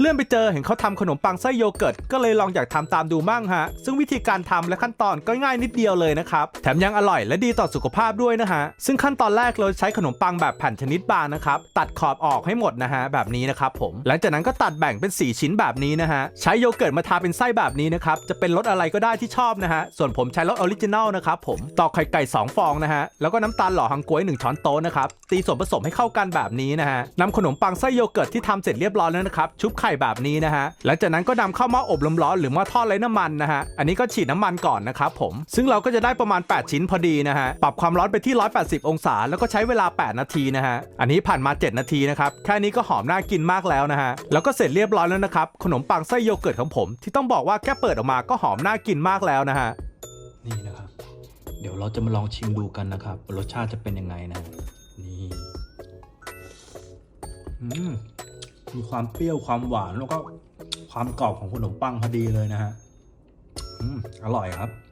เลื่อนไปเจอเห็นเขาทำขนมปังไส้โยเกิร์ตก็เลยลองอยากทำตามดูมั่งฮะ ซึ่งวิธีการทำและขั้นตอนก็ง่ายนิดเดียวเลยนะครับ แถมยังอร่อยและดีต่อสุขภาพด้วยนะฮะ ซึ่งขั้นตอนแรกเราใช้ขนมปังแบบแผ่นชนิดบางนะครับ ตัดขอบออกให้หมดนะฮะ แบบนี้นะครับผม หลังจากนั้นก็ตัดแบ่งเป็น 4 ชิ้นแบบนี้นะฮะ ใช้โยเกิร์ตมาทาเป็นไส้แบบนี้นะครับ จะเป็นรสอะไรก็ได้ที่ชอบนะฮะ ส่วนผมใช้รสออริจินัลนะครับผม ตอกไข่ไก่ 2 ฟองนะฮะ แล้วก็น้ำตาลหล่อฮังกวย1ช้อนโต๊ะนะครับ ตีส่วนผสมให้เข้ากันแบบนี้นะฮะนำขนมปังไส้โยเกิร์ตที่ทำเสร็จเรียบร้อยแล้วนะครับชุบข่แบบนี้นะฮะหลังจากนั้นก็นำเข้าหม้ออบลมร้อนหรือหม้อทอดไร้น้ำมันนะฮะอันนี้ก็ฉีดน้ำมันก่อนนะครับผมซึ่งเราก็จะได้ประมาณ 8 ชิ้นพอดีนะฮะปรับความร้อนไปที่ 180 องศา แล้วก็ใช้เวลา 8 นาทีนะฮะอันนี้ผ่านมา 7 นาทีนะครับแค่นี้ก็หอมน่ากินมากแล้วนะฮะแล้วก็เสร็จเรียบร้อยแล้วนะครับขนมปังไส้โยเกิร์ตของผม ที่ต้องบอกว่าแค่เปิดออกมาก็หอมน่ากินมากแล้วนะฮะนี่นะครับ เดี๋ยวเราจะมาลองชิมดูกันนะครับรสชาติจะเป็นยังไงนะนี่อืม มีความเปรี้ยวความหวานแล้วก็ความกรอบของขนมปังพอดีเลยนะฮะอืมอร่อยครับ